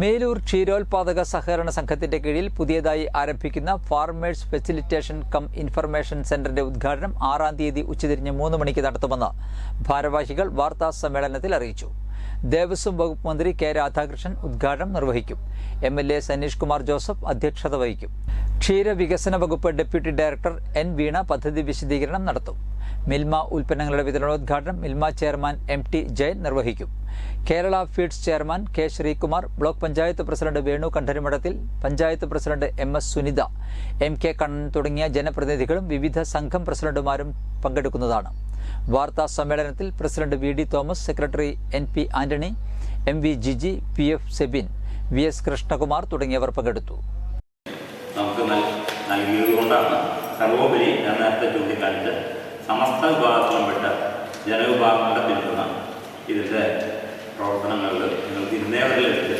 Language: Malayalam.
മേലൂർ ക്ഷീരോത്പാദക സഹകരണ സംഘത്തിന്റെ കീഴിൽ പുതിയതായി ആരംഭിക്കുന്ന ഫാർമേഴ്സ് ഫെസിലിറ്റേഷൻ കം ഇൻഫർമേഷൻ സെന്ററിന്റെ ഉദ്ഘാടനം ആറാം തീയതി ഉച്ചതിരിഞ്ഞ് മൂന്ന് മണിക്ക് നടത്തുമെന്ന് ഭാരവാഹികൾ വാർത്താ സമ്മേളനത്തിൽ അറിയിച്ചു. ദേവസ്വം വകുപ്പ് മന്ത്രി കെ രാധാകൃഷ്ണൻ ഉദ്ഘാടനം നിർവഹിക്കും. M L A Sanish Kumar Joseph അധ്യക്ഷത വഹിക്കും. ക്ഷീരവികസന വകുപ്പ് ഡെപ്യൂട്ടി ഡയറക്ടർ എൻ വീണ പദ്ധതി വിശദീകരണം നടത്തും. മിൽമ ഉൽപ്പന്നങ്ങളുടെ വിതരണോദ്ഘാടനം Milma chairman M T Jayan നിർവഹിക്കും. Kerala Feeds chairman K Sreekumar block panchayat president Venu Kandarimadathil panchayat president M S Sunitha M K Kannan തുടങ്ങിയ ജനപ്രതിനിധികളും വിവിധ സംഘം പ്രസിഡന്റുമാരും പങ്കെടുക്കുന്നതാണ്. വാർത്താ സമ്മേളനത്തിൽ president V D Thomas secretary N P Antony M V Jiji P F Sebin V S Krishnakumar തുടങ്ങിയവർ പങ്കെടുത്തു. നമുക്ക് സർവോപരി സമസ്ത വിഭാഗത്തിലുംപ്പെട്ട ജനവിഭാഗങ്ങളുടെ പിന്തുണ நேரில்